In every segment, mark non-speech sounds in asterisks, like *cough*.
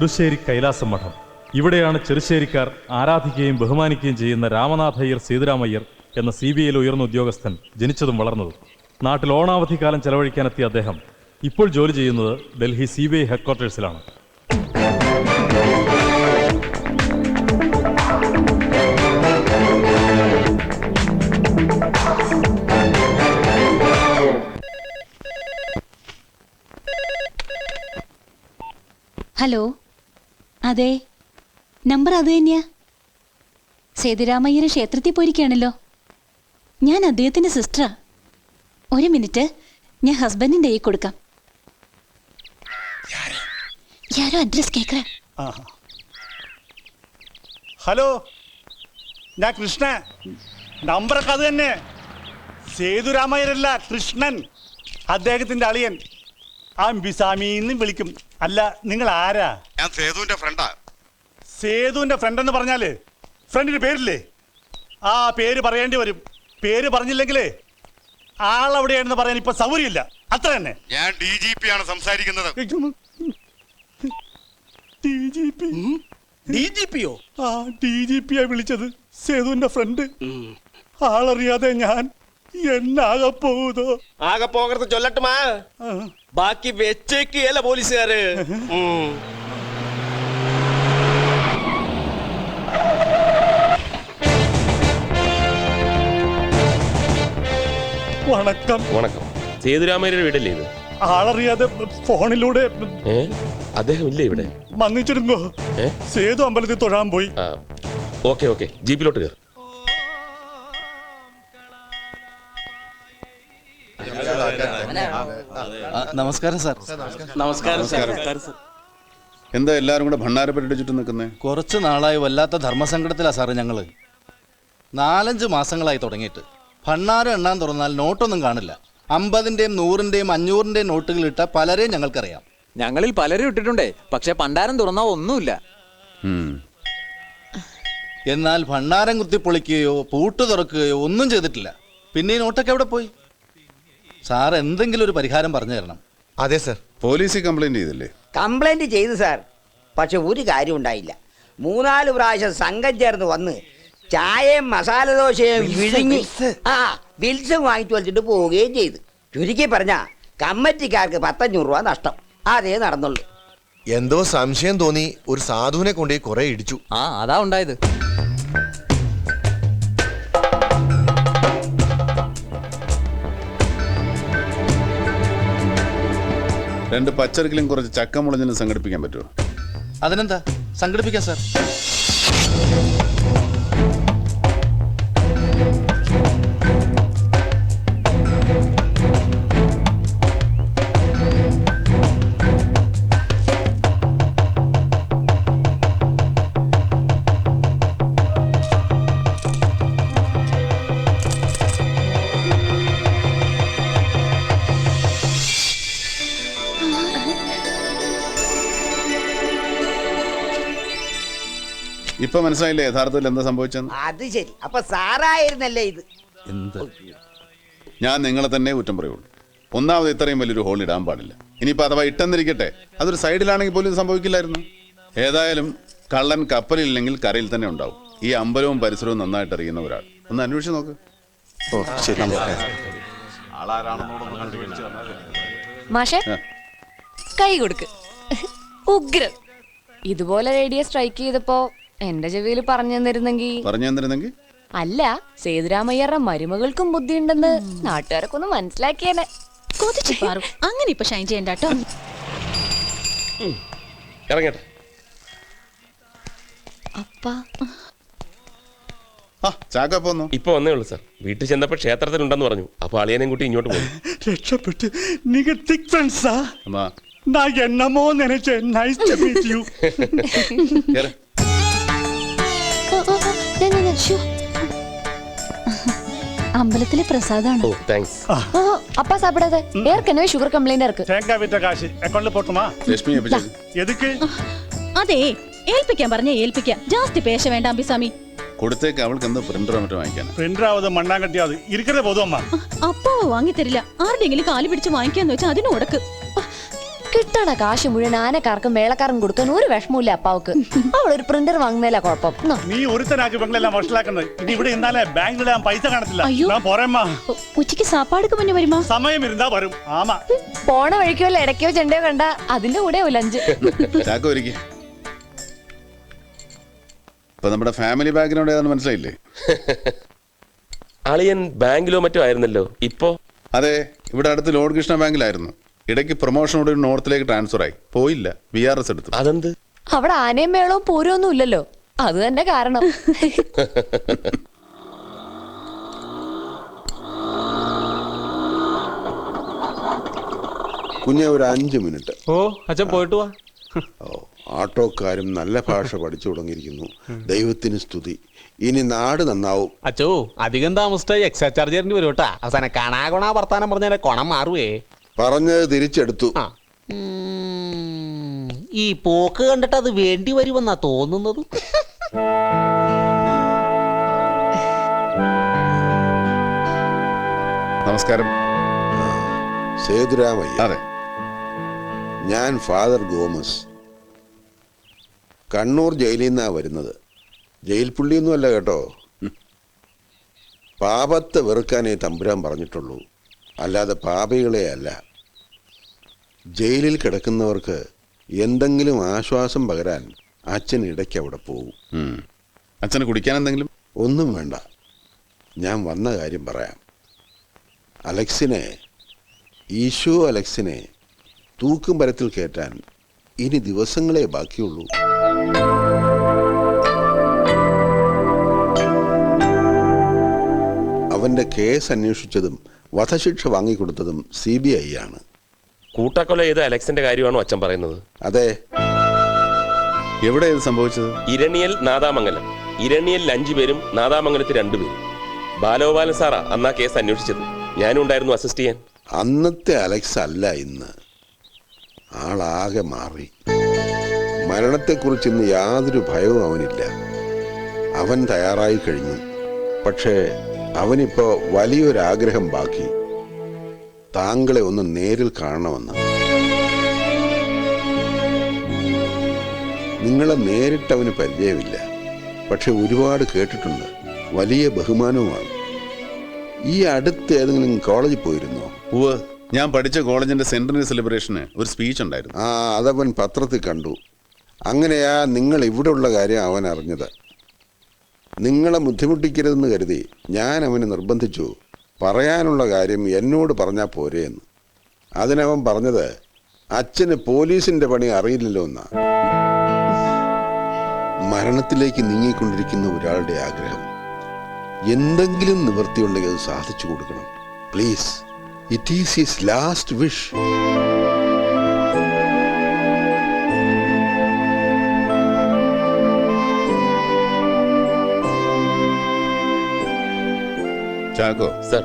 ചെറുശ്ശേരി കൈലാസം മഠം. ഇവിടെയാണ് ചെറുശ്ശേരിക്കാർ ആരാധിക്കുകയും ബഹുമാനിക്കുകയും ചെയ്യുന്ന രാമനാഥയ്യർ സീതരാമയ്യർ എന്ന സി ബി ഐയിൽ ഉയർന്ന ഉദ്യോഗസ്ഥൻ ജനിച്ചതും വളർന്നതും. നാട്ടിൽ ഓണാവധി ഓണാവധിക്കാലം ചെലവഴിക്കാനെത്തിയ അദ്ദേഹം ഇപ്പോൾ ജോലി ചെയ്യുന്നത് ഡൽഹി സി ബി ഐ ഹെഡ്ക്വാർട്ടേഴ്സിലാണ്. ഹലോ. അതെ. നമ്പർ അത് തന്നെയാ. സേതുരാമയ്യന് ക്ഷേത്രത്തിൽ പോയിരിക്കുകയാണല്ലോ. ഞാൻ അദ്ദേഹത്തിന്റെ സിസ്റ്ററാ. ഒരു മിനിറ്റ് ഞാൻ ഹസ്ബൻഡിന്റെ കൈ കൊടുക്കാം. യാരോ? അഡ്രസ് കേക്കറ? ഹലോ. ഞാൻ കൃഷ്ണ. നമ്പറൊക്കെ അത് തന്നെ. സേതുരാമയ്യരല്ല കൃഷ്ണൻ. അദ്ദേഹത്തിന്റെ അളിയൻ. ആ ബിസാമിന്ന് വിളിക്കും. അല്ല നിങ്ങൾ ആരാ? ഞാൻ സേതുവിന്റെ ഫ്രണ്ടാ സേതുവിന്റെ ഫ്രണ്ട് എന്ന് പറഞ്ഞാൽ ഫ്രണ്ടിന്റെ പേരില്ലേ? ആ പേര് പറയേണ്ടി വരും. പേര് പറഞ്ഞില്ലെങ്കിലേ ആളെവിടെയാണെന്ന് പറയാൻ ഇപ്പൊ സൗകര്യമില്ല. അത്ര തന്നെ. ഞാൻ ഡി ജി പി ആണ് സംസാരിക്കുന്നത്. D G P D G പിയോ ആ ഡി ജി പി ആ വിളിച്ചത് സേതുവിന്റെ ഫ്രണ്ട് ആളറിയാതെ ഞാൻ എന്നാകെ പോകുതോ ആകെ പോകരുത് ചൊല്ലട്ടുമാ. ബാക്കി വെച്ചേക്കുകയല്ല പോലീസുകാര്. വണക്കം. വണക്കം. സേതുരാമയ്യരുടെ വീടല്ലേ ഇത്? ആളറിയാതെ ഫോണിലൂടെ ഏ? അദ്ദേഹം ഇല്ലേ ഇവിടെ? വന്നിച്ചിരുന്നോ ഏ? സേതു അമ്പലത്തിൽ തൊഴാൻ പോയി. ആ. Okay okay. ജീപ്പിലോട്ട് കയറി നമസ്കാരം സാർ. നമസ്കാരം സാർ. എന്താ എല്ലാരും കൂടെ ഭണ്ണാരപ്പെട്ടിട്ട് ചുറ്റും നിൽക്കുന്നേ? കുറച്ച് നാളായി വല്ലാത്ത ധർമ്മസങ്കടത്തിലാ സാറ് ഞങ്ങൾ. നാലഞ്ച് മാസങ്ങളായി തുടങ്ങിയിട്ട്. ഭണ്ണാരം എണ്ണാൻ തുറന്നാൽ നോട്ടൊന്നും കാണില്ല. അമ്പതിന്റെയും നൂറിന്റെയും അഞ്ഞൂറിന്റെയും നോട്ടുകൾ ഇട്ട പലരെയും ഞങ്ങൾക്കറിയാം. ഞങ്ങളിൽ പലരും ഇട്ടിട്ടുണ്ടേ. പക്ഷെ പണ്ടാരം തുറന്നാ ഒന്നുമില്ല. എന്നാൽ ഭണ്ണാരം കുത്തിപ്പൊളിക്കുകയോ പൂട്ട് തുറക്കുകയോ ഒന്നും ചെയ്തിട്ടില്ല. പിന്നെ ഈ നോട്ടൊക്കെ എവിടെ പോയി? സാർ എന്തെങ്കിലും ഒരു പരിഹാരം പറഞ്ഞു തരണം. അതെ സർ. പോലീസിൽ കംപ്ലൈന്റ് ചെയ്തില്ലേ? കംപ്ലൈന്റ് ചെയ്തു സാർ. പക്ഷെ ഒരു കാര്യം ഉണ്ടായില്ല. മൂന്നാൽ പ്രാവശ്യം സംഘം ചേർന്ന് വന്ന് ചായയും മസാല ദോശയും വിഴുങ്ങി ആ ബിൽസും വാങ്ങിച്ചു വലിച്ചിട്ട് പോവുകയും ചെയ്തു. ചുരുക്കി പറഞ്ഞ കമ്മറ്റിക്കാർക്ക് പത്തഞ്ഞൂറ് രൂപ നഷ്ടം. അതേ നടന്നുള്ളൂ. എന്തോ സംശയം തോന്നി ഒരു സാധുവിനെ കൊണ്ട് കുറെ ഇടിച്ചു. ആ അതാ ഉണ്ടായത്. രണ്ട് പച്ചറിക്കലും കുറച്ച് ചക്ക മുളഞ്ഞിനും സംഘടിപ്പിക്കാൻ പറ്റുമോ? അതിനെന്താ? സംഘടിപ്പിക്കാം സാർ. ഇപ്പൊ മനസ്സിലായില്ലേ യഥാർത്ഥത്തിൽ എന്താ സംഭവിച്ചെന്ന്? അത് ശരി. അപ്പൊ സാറായിരുന്നല്ലേ ഇത്? എന്ത്? ഞാൻ നിങ്ങളെ തന്നെ കുറ്റം പറയുള്ളൂ. ഒന്നാമത് ഇത്രയും വലിയൊരു ഹോൾ ഇടാൻ പാടില്ല. ഇനിയിപ്പോൾ അഥവാ ഇട്ടെന്നിരിക്കട്ടെ അതൊരു സൈഡിലാണെങ്കിൽ പോലും ഇത് സംഭവിക്കില്ലായിരുന്നു. ഏതായാലും കള്ളൻ കപ്പലില്ലെങ്കിൽ കരയിൽ തന്നെ ഉണ്ടാവും. ഈ അമ്പലവും പരിസരവും നന്നായിട്ട് അറിയുന്ന ഒരാൾ. ഒന്ന് അന്വേഷിച്ച് നോക്ക്. ഓ ശരി. മാഷെ ആ. കൈ കൊടുക്ക്. ഉഗ്രൻ ഇതുപോലെ റേഡിയോ സ്ട്രൈക്ക് ചെയ്തപ്പോ എന്റെ ചെവിയിൽ പറഞ്ഞു തന്നിരുന്നെങ്കിൽ പറഞ്ഞു തന്നിരുന്നെങ്കിൽ അല്ല സേതുരാമയ്യരുടെ മരുമകൾക്കും ബുദ്ധിയുണ്ടെന്ന് നാട്ടുകാരൊക്കെ ഒന്ന് മനസ്സിലാക്കിയേനെ. കൊതിച്ചു പാറു. അങ്ങനെ ഇപ്പൊ ഷൈൻ ചെയ്യണ്ട കേട്ടോ ഇറങ്ങട്ടെ. അപ്പാ. ആ ചാക്ക പോന്നു ഇപ്പൊ വന്നേ ഉള്ളൂ സാർ. വീട്ടിൽ ചെന്നപ്പോ ക്ഷേത്രത്തിലുണ്ടെന്ന് പറഞ്ഞു. അപ്പൊ അളിയനെയും കൂട്ടി ഇങ്ങോട്ട് പോകും രക്ഷപ്പെട്ട് നിങ്ങൾ തിക് ഫ്രണ്ട്സാ അമ്മാ. നാ എന്നമോ നനച്ച് നൈസ് ടു മീറ്റ് യു അമ്പലത്തിലെ പ്രസാദാണ് ഓ താങ്ക്സ് ഓ அப்பா சாப்பிடாத ஏற்கனவே சுகர் கம்ப்ளைண்ட் இருக்கு തേങ്ങ വിറ്റ കാശ് അക്കൗണ്ടിൽ പോട്ടുമാ ലക്ഷ്മി എപ്പിച്ചു എതുക്ക് അതെ ഏൽപ്പിക്കാൻ പറഞ്ഞ ഏൽപ്പിക്കാം ജാസ്തി പേശ വേണ്ട അമ്പിസ്വാമി കൊടുത്തേക്ക് അവൾക്ക് എന്തോ പ്രിന്ററോ മറ്റോ വാങ്ങിക്കാനാ പ്രിന്ററാവത് മണ്ണാങ്കട്ടിയാത് ഇരിക്കരുത് പോതുമ്മ അപ്പാവ് വാങ്ങി തരില്ല ആരുടെയെങ്കിലും കാല് പിടിച്ച് വാങ്ങിക്കാന്ന് വെച്ചാൽ അതിന് ഉടക്ക് കിട്ടണ കാശ് മുഴുവൻ ആനക്കാർക്കും മേളക്കാരും കൊടുക്കാൻ ഒരു വിഷമമില്ല അപ്പാവക്ക്. അവളൊരു പ്രിന്റർ വാങ്ങുന്നില്ല കുഴപ്പം. നീ ഒരുത്തനാക്കി പെങ്ങളെല്ലാം വഷളാക്കുന്നത്. ഇനി ഇവിടെ ഇന്നാലേ ബാങ്കിലിടാൻ പൈസ കാണത്തില്ല. അയ്യോ. ഞാൻ പോരേമ്മ. ഉച്ചയ്ക്ക് സാപ്പാടുക്ക് മുന്നേ വരുമോ? സമയം ഇരുന്നാ വരും. ആമാ. പോണ വഴിക്കോ അല്ല ഇടയ്ക്കോ ചെണ്ടയോ കണ്ട? അതിന്റെ കൂടെ ലഞ്ച് ചാക്കോ ഇരിക്കെ ഇപ്പൊ നമ്മുടെ ഫാമിലി ബാക്ക്ഗ്രൗണ്ട് ഏതാണെന്ന് മനസ്സിലായില്ലേ? അളിയൻ ബാങ്കിലോ മറ്റോ ആയിരുന്നല്ലോ? ഇപ്പോ? അതെ ഇവിടെ അടുത്ത് ലോഡ് കൃഷ്ണ ബാങ്കിലായിരുന്നു. ഇടയ്ക്ക് പ്രൊമോഷനോട് നോർത്തിലേക്ക് ട്രാൻസ്ഫർ ആയി. പോയില്ല. വി ആർ എസ് എടുത്തു. അതെന്ത്? അവിടെ ആനയും മേളവും പോരൊന്നും ഇല്ലല്ലോ അത് തന്നെ കാരണം. *laughs* കുഞ്ഞെ ഒരു അഞ്ച് മിനിറ്റ്. ഓ അച്ഛൻ പോയിട്ട് വാ. ഓ ആട്ടോക്കാരും നല്ല ഭാഷ പഠിച്ചു തുടങ്ങിയിരിക്കുന്നു. ദൈവത്തിന് സ്തുതി. ഇനി നാട് നന്നാവും. അച്ഛോ അധികം താമസിച്ചായി എക്സ്ട്രാ ചാർജ് തരേണ്ടി വരും കേട്ടാ. അവസാനം കണാ കൊണാ വർത്താനം പറഞ്ഞാലേ കൊണം മാറുവേ. പറഞ്ഞത് തിരിച്ചെടുത്തു. ആ. ഈ പോക്ക് കണ്ടിട്ട് അത് വേണ്ടി വരുമെന്നാ തോന്നുന്നത്. നമസ്കാരം. സേതുരാമയ്യ. അതെ. ഞാൻ ഫാദർ ഗോമസ്. കണ്ണൂർ ജയിലിൽ നിന്നാണ് വരുന്നത്. ജയിൽ പുള്ളിയൊന്നുമല്ല കേട്ടോ. പാപത്തെ വെറുക്കാനേ തമ്പുരാൻ പറഞ്ഞിട്ടുള്ളൂ. അല്ലാതെ പാപികളെ അല്ല. ജയിലിൽ കിടക്കുന്നവർക്ക് എന്തെങ്കിലും ആശ്വാസം പകരാൻ അച്ഛൻ ഇടയ്ക്ക് അവിടെ പോകും. അച്ഛന് കുടിക്കാൻ എന്തെങ്കിലും? ഒന്നും വേണ്ട. ഞാൻ വന്ന കാര്യം പറയാം. അലക്സിനെ ഈശോ അലക്സിനെ തൂക്കും മരത്തിൽ കയറ്റാൻ ഇനി ദിവസങ്ങളെ ബാക്കിയുള്ളൂ. അവന്റെ കേസ് അന്വേഷിച്ചതും വധശിക്ഷ വാങ്ങിക്കൊടുത്തതും സി ബി ഐ ആണ്. കൂട്ടക്കൊല ചെയ്ത അലക്സിന്റെ കാര്യമാണോ അച്ഛൻ പറയുന്നത്? അതെ. എവിടെ ഇത് സംഭവിച്ചത്? ഇരണിയൽ നാദാമംഗലം. ഇരണിയൽ അഞ്ചു പേരും നാദാമംഗലത്തിൽ രണ്ടുപേരും ബാലഗോപാലൻ സാറാ അന്നാ കേസ് അന്വേഷിച്ചത്. ഞാനും ഉണ്ടായിരുന്നു അസിസ്റ്റ് ചെയ്യാൻ. അന്നത്തെ അലക്സ് അല്ല ഇന്ന്. ആളാകെ മാറി. മരണത്തെക്കുറിച്ച് ഇന്ന് യാതൊരു ഭയവും അവനില്ല. അവൻ തയ്യാറായി കഴിഞ്ഞു. പക്ഷേ അവനിപ്പോ വലിയൊരാഗ്രഹം ബാക്കി. താങ്കളെ ഒന്ന് നേരിൽ കാണണമെന്ന്. നിങ്ങളെ നേരിട്ട് അവന് പരിചയമില്ല. പക്ഷെ ഒരുപാട് കേട്ടിട്ടുണ്ട്. വലിയ ബഹുമാനവുമാണ്. ഈ അടുത്ത് ഏതെങ്കിലും കോളേജിൽ പോയിരുന്നോ? ഉവ് ഞാൻ പഠിച്ച കോളേജിന്റെ സെന്ററിന് സെലിബ്രേഷന് ഒരു സ്പീച്ച് ഉണ്ടായിരുന്നു. ആ അതവൻ പത്രത്തിൽ കണ്ടു. അങ്ങനെയാ നിങ്ങൾ ഇവിടെ ഉള്ള കാര്യം അവൻ അറിഞ്ഞത്. നിങ്ങളെ ബുദ്ധിമുട്ടിക്കരുതെന്ന് കരുതി ഞാൻ അവനെ നിർബന്ധിച്ചു. പറയാനുള്ള കാര്യം എന്നോട് പറഞ്ഞാൽ പോരെ എന്ന്. അതിനവൻ പറഞ്ഞത് അച്ഛന് പോലീസിന്റെ പണി അറിയില്ലല്ലോ എന്നാ. മരണത്തിലേക്ക് നീങ്ങിക്കൊണ്ടിരിക്കുന്ന ഒരാളുടെ ആഗ്രഹം എന്തെങ്കിലും നിവൃത്തിയുണ്ടെങ്കിൽ അത് സാധിച്ചു കൊടുക്കണം. Please it is his last wish Chacko sir.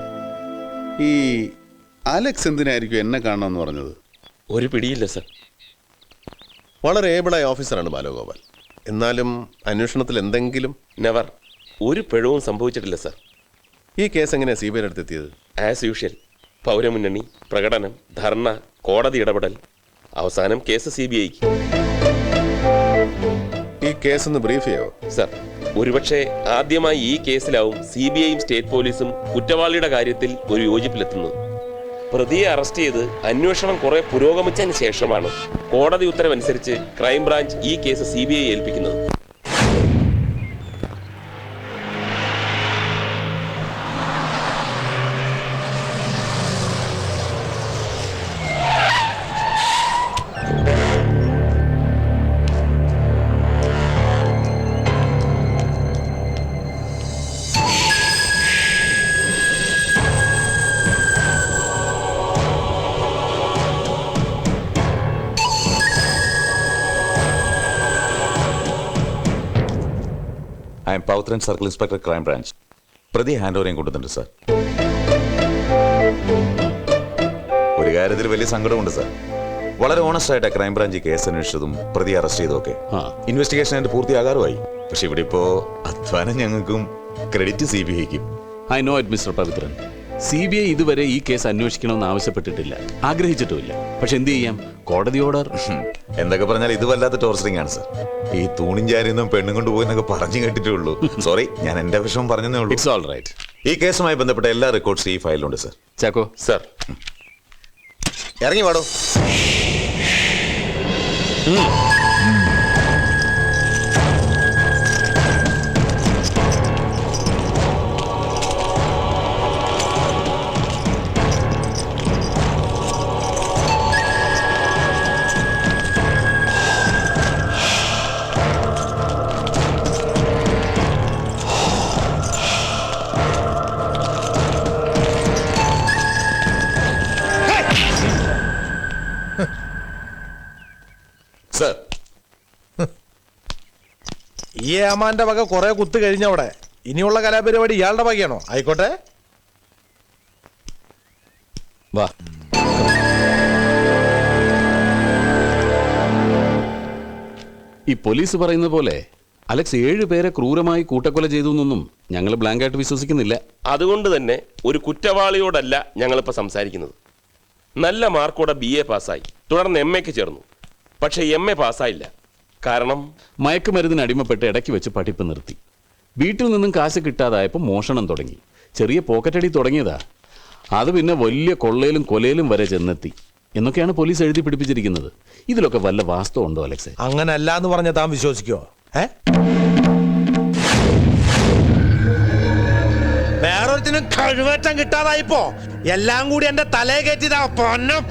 ഈ അലക്സ് എന്തിനായിരിക്കും എന്നെ കാണണമെന്ന് പറഞ്ഞത്? ഒരു പിടിയില്ല സർ. വളരെ ഏബിളായ ഓഫീസറാണ് ബാലഗോപാൽ. എന്നാലും അന്വേഷണത്തിൽ എന്തെങ്കിലും? നെവർ ഒരു പിഴവും സംഭവിച്ചിട്ടില്ല സർ. ഈ കേസ് എങ്ങനെയാണ് സി ബി ഐയുടെ അടുത്തെത്തിയത്? ആസ് യൂഷ്വൽ പൗരമുന്നണി പ്രകടനം ധർണ കോടതി ഇടപെടൽ. അവസാനം കേസ് സി ബി ഐക്ക്. ഈ കേസ് ഒന്ന് ബ്രീഫ് ചെയ്യോ? സർ. ഒരുപക്ഷെ ആദ്യമായി ഈ കേസിലാവും സി ബി ഐയും സ്റ്റേറ്റ് പോലീസും കുറ്റവാളിയുടെ കാര്യത്തിൽ ഒരു യോജിപ്പിലെത്തുന്നത്. പ്രതിയെ അറസ്റ്റ് ചെയ്ത് അന്വേഷണം കുറെ പുരോഗമിച്ചതിന് ശേഷമാണ് കോടതി ഉത്തരവനുസരിച്ച് ക്രൈംബ്രാഞ്ച് ഈ കേസ് സി ഏൽപ്പിക്കുന്നത്. പൗത്രൻ സർക്കിൾ ഇൻസ്പെക്ടർ ക്രൈം ബ്രാഞ്ച്. പ്രതി ഹാൻഡ് ഓവറേയും കൊണ്ടുവന്നിട്ടുണ്ട് സാർ ഒരു കാര്യത്തിൽ വലിയ സങ്കടമുണ്ട് സാർ വളരെ ഓണസ്റ്റ് ആയിട്ട് ക്രൈം ബ്രാഞ്ച് കേസ് അന്വേഷിച്ചതും പ്രതി അറസ്റ്റ് ചെയ്തതൊക്കെ ഇൻവെസ്റ്റിഗേഷൻ അതിന്റെ പൂർത്തിയാകാറുമായി. പക്ഷെ ഇവിടെ ഇപ്പോ അധ്വാനം ഞങ്ങൾക്കും credit C B ഐക്കും I know it mister Pavithran C B I ഇതുവരെ ഈ കേസ് അന്വേഷിക്കണമെന്ന് ആവശ്യപ്പെട്ടിട്ടില്ല. ആഗ്രഹിച്ചിട്ടുമില്ല. പക്ഷെ എന്ത് ചെയ്യാം? കോടതി ഓർഡർ. എന്തൊക്കെ പറഞ്ഞാൽ ഇത് വല്ലാത്ത ടോർച്ചറിംഗ് ആണ് സർ. ഈ തൂണിൻ ചാരിന്നും പെണ്ണും കൊണ്ട് പോയെന്നൊക്കെ പറഞ്ഞു കേട്ടിട്ടുള്ളൂ സോറി ഞാൻ എന്റെ വിഷമം പറഞ്ഞതേ ഉള്ളൂ. ഇറ്റ്സ് ഓൾ റൈറ്റ് ഈ കേസുമായി ബന്ധപ്പെട്ട എല്ലാ റെക്കോർഡ്സും ഈ ഫയലിലുണ്ട് സർ. ചാക്കോ. സർ. ഇറങ്ങി പാടോ ഈ ഏമാന്റെ വക കുറെ കുത്ത് കഴിഞ്ഞവിടെ. ഇനിയുള്ള കലാപരിപാടി ഇയാളുടെ വകയാണോ? ആയിക്കോട്ടെ. വാ. ഈ പോലീസ് പറയുന്ന പോലെ അലക്സ് ഏഴ് പേരെ ക്രൂരമായി കൂട്ടക്കൊല ചെയ്തു എന്നൊന്നും ഞങ്ങൾ ബ്ലാങ്കായിട്ട് വിശ്വസിക്കുന്നില്ല. അതുകൊണ്ട് തന്നെ ഒരു കുറ്റവാളിയോടല്ല ഞങ്ങളിപ്പോൾ സംസാരിക്കുന്നത്. നല്ല മാർക്കോടെ ബി എ പാസ്സായി തുടർന്ന് എം എക്ക് ചേർന്നു. പക്ഷേ എം എ പാസ്സായില്ല കാരണം? മയക്കുമരുന്നിന് അടിമപ്പെട്ട് ഇടയ്ക്ക് വെച്ച് പഠിപ്പ് നിർത്തി. വീട്ടിൽ നിന്നും കാശ് കിട്ടാതായപ്പോൾ മോഷണം തുടങ്ങി. ചെറിയ പോക്കറ്റടി തുടങ്ങിയതാ. അത് പിന്നെ വലിയ കൊള്ളയിലും കൊലയിലും വരെ ചെന്നെത്തി. എന്നൊക്കെയാണ് പോലീസ് എഴുതി പിടിപ്പിച്ചിരിക്കുന്നത്. ഇതിലൊക്കെ വല്ല വാസ്തവം ഉണ്ടോ അലക്സ്? അങ്ങനല്ല എന്ന് പറഞ്ഞ താൻ വിശ്വസിക്കോ? ഏ? വേറൊരുത്തിനും കഴിവേറ്റം കിട്ടാതായിപ്പോ. എല്ലാം കൂടി എന്റെ തലയെ കയറ്റിതാ പൊന്നം.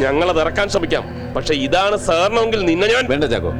ഞങ്ങളത് ഇറക്കാൻ ശ്രമിക്കാം. പക്ഷെ ഇതാണ് സാറിനെങ്കിൽ നിന്നെ ഞാൻ വേണ്ട ചാക്കോ.